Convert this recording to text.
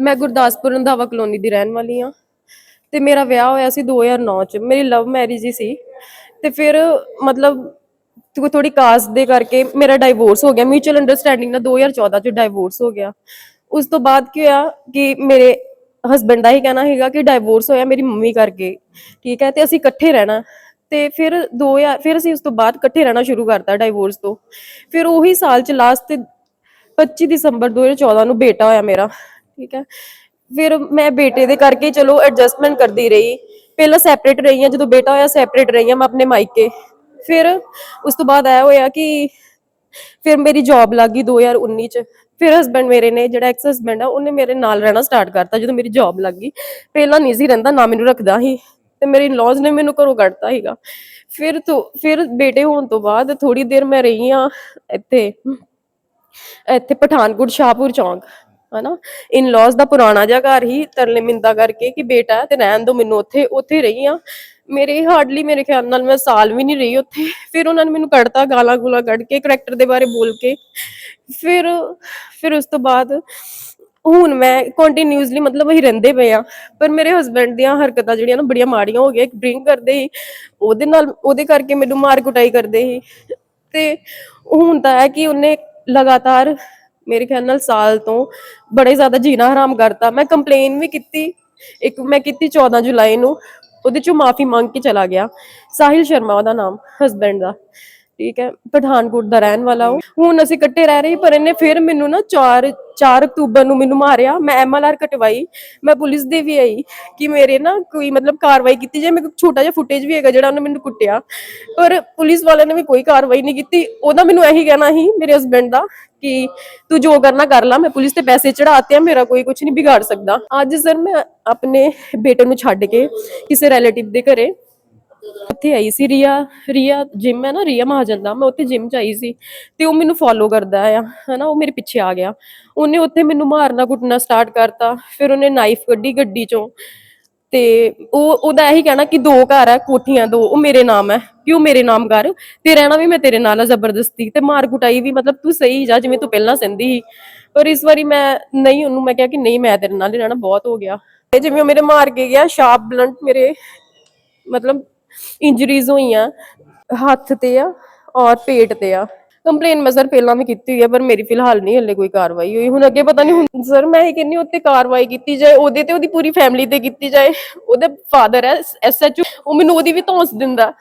ਮੈਂ ਗੁਰਦਾਸਪੁਰ ਰੰਧਾਵਾ ਕਲੋਨੀ ਦੀ ਰਹਿਣ ਵਾਲੀ ਹਾਂ। ਤੇ ਮੇਰਾ ਵਿਆਹ ਹੋਇਆ ਸੀ 2009 ਚ। ਮੇਰੀ ਲਵ ਮੈਰਿਜ ਹੀ ਸੀ। ਤੇ ਫਿਰ ਮਤਲਬ ਥੋੜੀ ਕਾਸਟ ਦੇ ਕਰਕੇ ਮੇਰਾ ਡਾਈਵੋਰਸ ਹੋ ਗਿਆ। ਮਿਊਚੁਅਲ ਅੰਡਰਸਟੈਂਡਿੰਗ ਨਾਲ 2014 ਚ ਡਾਈਵੋਰਸ ਹੋ ਗਿਆ। ਉਸ ਤੋਂ ਬਾਅਦ ਕੀ ਹੋਇਆ ਕਿ ਮੇਰੇ ਹਸਬੰਡ ਦਾ ਹੀ ਕਹਿਣਾ ਹੈਗਾ ਕਿ ਡਾਈਵੋਰਸ ਹੋਇਆ ਮੇਰੀ ਮੰਮੀ ਕਰਕੇ। ਠੀਕ ਹੈ, ਤੇ ਅਸੀਂ ਇਕੱਠੇ ਰਹਿਣਾ। ਤੇ ਫਿਰ 2000 ਫਿਰ ਅਸੀਂ ਉਸ ਤੋਂ ਬਾਅਦ ਇਕੱਠੇ ਰਹਿਣਾ ਸ਼ੁਰੂ ਕਰਤਾ ਡਾਈਵੋਰਸ ਤੋਂ। ਫਿਰ ਉਹੀ ਸਾਲ ਚ ਲਾਸਟ ਤੇ 25 ਦਸੰਬਰ 2014 ਨੂੰ ਬੇਟਾ ਹੋਇਆ ਮੇਰਾ। ਠੀਕ ਹੈ। ਫਿਰ ਮੈਂ ਬੇਟੇ ਦੇ ਕਰਕੇ ਚਲੋ ਐਡਜਸਟਮੈਂਟ ਕਰਦੀ ਰਹੀ। ਪਹਿਲਾਂ ਸੈਪਰੇਟ ਰਹੀ ਹਾਂ ਜਦੋਂ ਬੇਟਾ ਹੋਇਆ ਸੈਪਰੇਟ ਰਹੀ ਹਾਂ ਮੈਂ ਆਪਣੇ ਮਾਇਕੇ। ਫਿਰ ਉਸ ਤੋਂ ਬਾਅਦ ਆਇਆ ਹੋਇਆ ਕਿ ਫਿਰ ਮੇਰੀ ਜੌਬ ਲੱਗ 2019 ਚ। ਫਿਰ ਹਸਬੰਡ ਮੇਰੇ ਨੇ, ਜਿਹੜਾ ਐਕਸ ਹਸਬੰਡ ਆ, ਉਹਨੇ ਮੇਰੇ ਨਾਲ ਰਹਿਣਾ ਸਟਾਰਟ ਕਰਤਾ ਜਦੋਂ ਮੇਰੀ ਜੌਬ ਲੱਗ ਗਈ। ਪਹਿਲਾਂ ਨਹੀਂ ਸੀ ਰਹਿੰਦਾ, ਨਾ ਮੈਨੂੰ ਰੱਖਦਾ ਸੀ ਤੇ ਮੇਰੇ ਇਨ-ਲॉज ਨੇ ਮੈਨੂੰ ਘਰੋਂ ਕੱਢਤਾ ਸੀਗਾ। ਫਿਰ ਤੋਂ, ਫਿਰ ਬੇਟੇ ਹੋਣ ਤੋਂ ਬਾਅਦ ਥੋੜੀ ਦੇਰ ਮੈਂ ਰਹੀ ਆ ਇੱਥੇ ਇੱਥੇ ਪਠਾਨਕੋਟ ਸ਼ਾਹਪੁਰ ਚੌਂਕ। ਹਨਾ? ਇਨ-ਲॉज ਦਾ ਪੁਰਾਣਾ ਜਿਹਾ ਘਰ ਹੀ ਤਰਲੇ ਮਿੰਦਾ ਕਰਕੇ ਕਿ ਬੇਟਾ ਤੇ ਰਹਿਣ ਦੋ ਮੈਨੂੰ ਉੱਥੇ ਉੱਥੇ ਰਹੀ ਆ। ਮੇਰੇ ਹਾਰਡਲੀ ਮੇਰੇ ਖਿਆਲ ਨਾਲ ਮੈਂ ਸਾਲ ਵੀ ਨਹੀਂ ਰਹੀ ਉੱਥੇ। ਫਿਰ ਉਹਨਾਂ ਨੇ ਮੈਨੂੰ ਕੱਢਤਾ ਗਾਲਾਂ ਗੁਲਾ ਕੱਢ ਕੇ ਕਰੈਕਟਰ ਦੇ ਬਾਰੇ ਬੋਲ ਕੇ। ਫਿਰ ਫਿਰ ਉਸ ਤੋਂ ਬਾਅਦ ਹੁਣ ਮੈਂ ਕੰਟੀਨਿਊਸਲੀ ਮਤਲਬ ਅਸੀਂ ਰਹਿੰਦੇ ਪਏ ਆ। ਪਰ ਮੇਰੇ ਹਸਬੰਡ ਦੀਆਂ ਹਰਕਤਾਂ ਜਿਹੜੀਆਂ ਨਾ ਬੜੀਆਂ ਮਾੜੀਆਂ ਹੋ ਗਈਆਂ। ਡਰਿੰਕ ਕਰਦੇ ਸੀ। ਉਹਦੇ ਨਾਲ, ਉਹਦੇ ਕਰਕੇ ਮੈਨੂੰ ਮਾਰ ਕੁਟਾਈ ਕਰਦੇ ਸੀ। ਤੇ ਹੁਣ ਤਾਂ ਹੈ ਕਿ ਉਹਨੇ ਲਗਾਤਾਰ ਮੇਰੇ ਖਿਆਲ ਨਾਲ ਸਾਲ ਤੋਂ ਬੜੇ ਜ਼ਿਆਦਾ ਜੀਣਾ ਹਰਾਮ ਕਰਤਾ। ਮੈਂ ਕੰਪਲੇਨ ਵੀ ਕੀਤੀ। ਇੱਕ ਮੈਂ ਕੀਤੀ 14 ਜੁਲਾਈ ਨੂੰ। ਉਹਦੇ ਚੋਂ ਮਾਫੀ ਮੰਗ ਕੇ ਚਲਾ ਗਿਆ। ਸਾਹਿਲ ਸ਼ਰਮਾ, ਉਹਦਾ ਨਾਮ ਹਸਬੰਡ ਦਾ। ਠੀਕ ਹੈ, ਪਠਾਨਕੋਟ ਦਾ ਰਹਿਣ ਵਾਲਾ ਉਹ। ਹੁਣ ਅਸੀਂ ਇਕੱਠੇ ਰਹਿ ਰਹੇ ਪਰ ਇਹਨੇ ਫਿਰ ਮੈਨੂੰ ਨਾ 4 4 ਅਕਤੂਬਰ ਨੂੰ ਮੈਨੂੰ ਮਾਰਿਆ, ਮੈਂ ਐਮਐਲਆਰ ਕਟਵਾਈ, ਮੈਂ ਪੁਲਿਸ ਦੇ ਵੀ ਆਈ ਕਿ ਮੇਰੇ ਨਾ ਕੋਈ ਮਤਲਬ ਕਾਰਵਾਈ ਕੀਤੀ ਜਾਏ, ਮੇਰੇ ਕੋਲ ਛੋਟਾ ਜਿਹਾ ਫੁਟੇਜ ਵੀ ਹੈਗਾ ਜਿਹੜਾ ਉਹਨੇ ਮੈਨੂੰ ਕੁੱਟਿਆ। ਪਰ ਪੁਲਿਸ ਵਾਲਿਆਂ ਨੇ ਵੀ ਕੋਈ ਕਾਰਵਾਈ ਨਹੀਂ ਕੀਤੀ। ਉਹਦਾ ਮੈਨੂੰ ਇਹੀ ਕਹਿਣਾ ਸੀ ਮੇਰੇ ਹਸਬੰਡ ਦਾ ਕਿ ਤੂੰ ਜੋ ਕਰਨਾ ਕਰ ਲੈ, ਮੈਂ ਪੁਲਿਸ ਤੇ ਪੈਸੇ ਚੜਾਤੇ ਆ, ਮੇਰਾ ਕੋਈ ਕੁਝ ਨਹੀਂ ਵਿਗਾੜ ਸਕਦਾ। ਅੱਜ ਸਰ ਮੈਂ ਆਪਣੇ ਬੇਟੇ ਨੂੰ ਛੱਡ ਕੇ ਕਿਸੇ ਰਿਲੇਟਿਵ ਦੇ ਘਰੇ ਉੱਥੇ ਆਈ ਸੀ ਰੀਆ ਰੀਆ ਜਿਮ ਹੈ ਨਾ, ਰੀਆ ਮਹਾਜਨ ਦਾ, ਮੈਂ ਉੱਥੇ ਜਿਮ ਚ ਆਈ ਸੀ ਤੇ ਉਹ ਮੈਨੂੰ ਫੋਲੋ ਕਰਦਾ ਆ, ਹਨਾ, ਉਹ ਮੇਰੇ ਪਿੱਛੇ ਆ ਗਿਆ। ਉਹਨੇ ਉੱਥੇ ਮੈਨੂੰ ਮਾਰਨਾ ਕੁੱਟਣਾ ਸਟਾਰਟ ਕਰਤਾ, ਫਿਰ ਉਹਨੇ ਨਾਈਫ ਕੱਢੀ ਗੱਡੀ ਚੋਂ ਤੇ ਉਹ, ਉਹਦਾ ਇਹੀ ਕਹਿਣਾ ਕਿ ਦੋ ਘਰ ਹੈ, ਕੋਠੀਆਂ ਦੋ, ਉਹ ਮੇਰੇ ਨਾਮ ਹੈ, ਕਿ ਉਹ ਮੇਰੇ ਨਾਮ ਕਰ ਤੇ ਰਹਿਣਾ ਵੀ ਮੈਂ ਤੇਰੇ ਨਾਲ ਆ ਜ਼ਬਰਦਸਤੀ, ਤੇ ਮਾਰ ਕੁਟਾਈ ਵੀ ਮਤਲਬ ਤੂੰ ਸਹੀ ਜਾ, ਜਿਵੇਂ ਤੂੰ ਪਹਿਲਾਂ ਸਿੰਦੀ ਸੀ। ਪਰ ਇਸ ਵਾਰੀ ਮੈਂ ਨਹੀਂ, ਉਹਨੂੰ ਮੈਂ ਕਿਹਾ ਕਿ ਨਹੀਂ, ਮੈਂ ਤੇਰੇ ਨਾਲ ਹੀ ਰਹਿਣਾ, ਬਹੁਤ ਹੋ ਗਿਆ। ਤੇ ਜਿਵੇਂ ਉਹ ਮੇਰੇ ਮਾਰ ਕੇ ਗਿਆ ਸ਼ਾਰਪ ਬਲੰਟ ਮੇਰੇ, ਮਤਲਬ ਇੰਜਰੀਜ਼ ਹੋਈਆਂ, ਹੱਥ ਤੇ ਆ ਔਰ ਪੇਟ ਤੇ ਆ। ਕੰਪਲੇਨ ਮੈਂ ਸਰ ਪਹਿਲਾਂ ਵੀ ਕੀਤੀ ਹੋਈ ਹੈ ਪਰ ਮੇਰੀ ਫਿਲਹਾਲ ਨਹੀਂ ਹੱਲੇ ਕੋਈ ਕਾਰਵਾਈ ਹੋਈ। ਹੁਣ ਅੱਗੇ ਪਤਾ ਨਹੀਂ ਹੁਣ ਸਰ ਮੈਂ ਇਹ ਕਹਿੰਨੀ ਉੱਤੇ ਕਾਰਵਾਈ ਕੀਤੀ ਜਾਏ, ਉਹਦੇ ਤੇ ਉਹਦੀ ਪੂਰੀ ਫੈਮਿਲੀ ਤੇ ਕੀਤੀ ਜਾਏ। ਉਹਦੇ ਫਾਦਰ ਹੈ ਐਸਐਚਓ ਉਹ ਮੈਨੂੰ ਉਹਦੀ ਵੀ ਧੌਂਸ ਦਿੰਦਾ।